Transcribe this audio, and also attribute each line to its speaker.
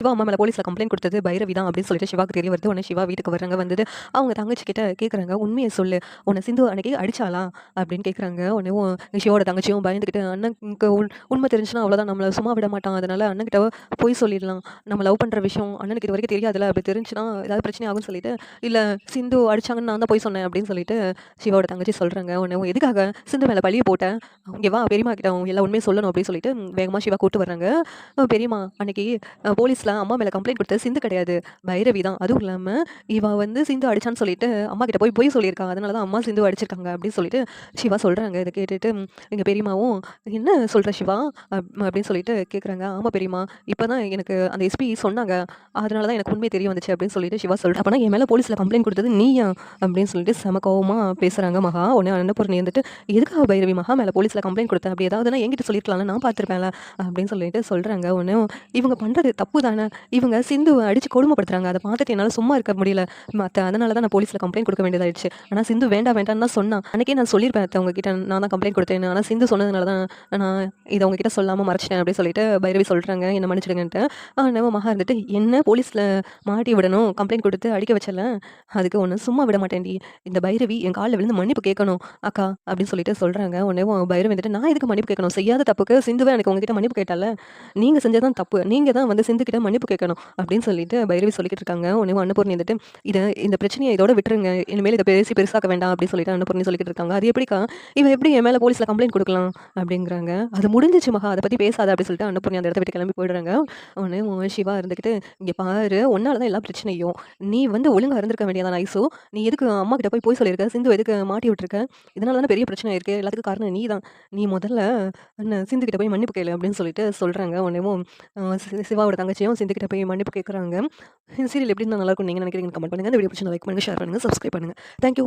Speaker 1: சிவா அம்மா மேலே போலீஸில் கம்ப்ளைண்ட் கொடுத்தது பைரவி தான் அப்படின்னு சொல்லிட்டு சிவாக்கு தெரிய வருது. உடனே சிவா வீட்டுக்கு வர்றாங்க வந்தது. அவங்க தங்கச்சி கிட்ட கேட்குறாங்க உண்மையை சொல்லு. உன்னை சிந்து அன்னைக்கு அடிச்சாளா? அப்படின்னு கேட்குறாங்க உடனே சிவோட தங்கச்சியும் பயந்துக்கிட்டு அண்ணனுக்கு உண்- உண்மை தெரிஞ்சுன்னா அவ்வளோதான் நம்மளை சும்மா விட மாட்டான். அதனால அண்ணன்கிட்ட போய் சொல்லிடலாம். நம்ம லவ் பண்ணுற விஷயம் அண்ணனுக்கு இது வரைக்கும் தெரியாதுல்ல அப்படி தெரிஞ்சுன்னா ஏதாவது பிரச்சனை ஆகும்னு சொல்லிட்டு இல்லை சிந்து அடிச்சாங்கன்னு நான் தான் போய் சொன்னேன். அப்படின்னு சொல்லிட்டு சிவாவோட தங்கச்சி சொல்கிறாங்க உடனே எதுக்காக சிந்து மேலே பழிய போட்டேன் இங்கே வா பெரியம்மா கிட்ட அவங்க எல்லா உண்மையை சொல்லணும் அப்படின்னு சொல்லிட்டு வேகமாக சிவா கூட்டு வர்றாங்க. பெரியமா பெரியம்மா அன்னைக்கு போலீஸில் அம்மா மேலே கம்ப்ளைண்ட் கொடுத்தது சிந்து கிடையாது. பைரவி தான். அதுவும் இல்லாமல் இவ வந்து சிந்து அடிச்சான்னு சொல்லிட்டு அம்மா கிட்ட போய் போய் சொல்லியிருக்காங்க அதனால தான் அம்மா சிந்து அடிச்சிருக்காங்க அப்படின்னு சொல்லிட்டு சிவா சொல்கிறாங்க இதை கேட்டுட்டு எங்கள் பெரியம்மாவும் என்ன சொல்கிற சிவா? அப்- அப்படின்னு சொல்லிட்டு கேட்குறாங்க ஆமாம் பெரியம்மா இப்போ தான் எனக்கு அந்த எஸ்பி சொன்னாங்க. அதனால தான் எனக்கு உண்மையை தெரிய வந்துச்சு அப்படின்னு சொல்லிட்டு சிவா சொல்கிறேன் அப்போனா என் மேலே போலீஸில் கம்ப்ளைண்ட் கொடுத்தது நீயா? அப்படின்னு சொல்லிட்டு செம கோவமாக பேசுகிறாங்க மகா. உடனே அன்னபூர்ணி வந்துட்டு எதுக்காக பைரவி மகா மேலே போலீஸில் கம்ப்ளைண்ட் கொடுத்தேன் அப்படி ஏதாவதுனா என்கிட்ட சொல்லிருக்கலாம்ல நான் பார்த்துருப்பேன்ல அப்படின்னு சொல்லிட்டு சொல்கிறாங்க ஒன்று இவங்க பண்ணுறது தப்பு தானே இவங்க சிந்துவை அடித்து கொடுமைப்படுத்துறாங்க. அதை பார்த்துட்டு என்னால் சும்மா இருக்க முடியல. மற்ற அதனால தான் நான் போலீஸில் கம்ப்ளைண்ட் கொடுக்க வேண்டியதாயிடுச்சு. ஆனால் சிந்து வேண்டாம் வேண்டாம்னு தான் சொன்னான். அன்றைக்கே நான் சொல்லியிருப்பேன் அவங்க கிட்ட நான் தான் கம்ப்ளைண்ட் கொடுத்தேன் ஆனால் சிந்து சொன்னதுனால தான் நான் இதை உங்ககிட்ட சொல்லாமல் மறைச்சிட்டேன் அப்படின்னு சொல்லிட்டு பைரவி சொல்கிறாங்க என்ன மன்னிச்சிடுங்கன்ட்டு. நம்ம மகா இருந்துட்டு என்ன போலீஸில் மாட்டி விடணும்? கம்ப்ளைண்ட் கொடுத்து அடிக்க வச்சல? அதுக்கு ஒன்று சும்மா விட மாட்டேன்டி. இந்த பைரவி என் காலில் விழுந்து மன்னிப்பு கேட்கணும். அக்கா அப்படின்னு சொல்லிட்டு சொல்கிறாங்க உடனே பைரவி வந்துட்டு நான் இதுக்கு மன்னிப்பு கேட்கணும்? செய்யாத தப்புக்கு சிந்துவே எனக்கு உங்ககிட்ட மன்னிப்பு கேட்டால? நீங்கள் செஞ்சதான் தப்பு. நீங்கள் தான் வந்து சிந்து கிட்ட மன்னிப்பு கேட்கணும் அப்படின்னு சொல்லிட்டு பைரவி சொல்லிக்கிட்டு இருக்காங்க. உடனே அன்னபூர்ணி வந்துட்டு இதை இந்த பிரச்சனையை இதோட விட்டுருங்க. இனிமேல் இதை பேசி பெருசாக்க வேண்டாம். அப்படின்னு சொல்லிட்டு அன்னபூர்ணி சொல்லிக்கிட்டு இருக்காங்க. அது எப்படிக்கா? இவன் எப்படி என் மேலே போலீஸில் கம்ப்ளைண்ட் கொடுக்கலாம்? அப்படிங்கிறாங்க. அது முடிஞ்சிச்சு மகா. அதை பற்றி பேசாத. அப்படின்னு சொல்லிட்டு அன்னபூர்ணி அந்த இடத்த விட்டு கிளம்பி போயிடுறாங்க. உடனே சிவா இருந்துக்கிட்டு இங்கே பாரு. உன்னால தான் எல்லா பிரச்சனையும். நீ வந்து ஒழுங்காக இருந்திருக்க வேண்டியதான் ஐசோ. நீ எதுக்கு அம்மா கிட்ட போய் போய் சொல்லியிருக்க? சிந்து எதுக்கு மாட்டி விட்டுருக்க? இதனால தானே பெரிய பிரச்சனை இருக்குது எல்லாத்துக்கும் காரணம் நீ தான் நீ முதல்ல அண்ணன் சிந்து கிட்ட போய் மன்னிப்பு கேளு. அப்படின்னு சொல்லிட்டு சொல்கிறாங்க உடனேவும் சி- சிவாவோட தங்கச்சியும் சிந்து கிட்ட போய் மன்னிப்பு கேட்குறாங்க. இந்த சீரியல் எப்படி நல்லா இருக்கும் நீங்கள் நினைக்கிறீங்க கமெண்ட் பண்ணுங்கள் இந்த வீடியோ பிடிச்சி லைக் பண்ணுங்கள் ஷேர் பண்ணுங்கள் சப்ஸ்கிரைப் பண்ணுங்கள் தேங்க்யூ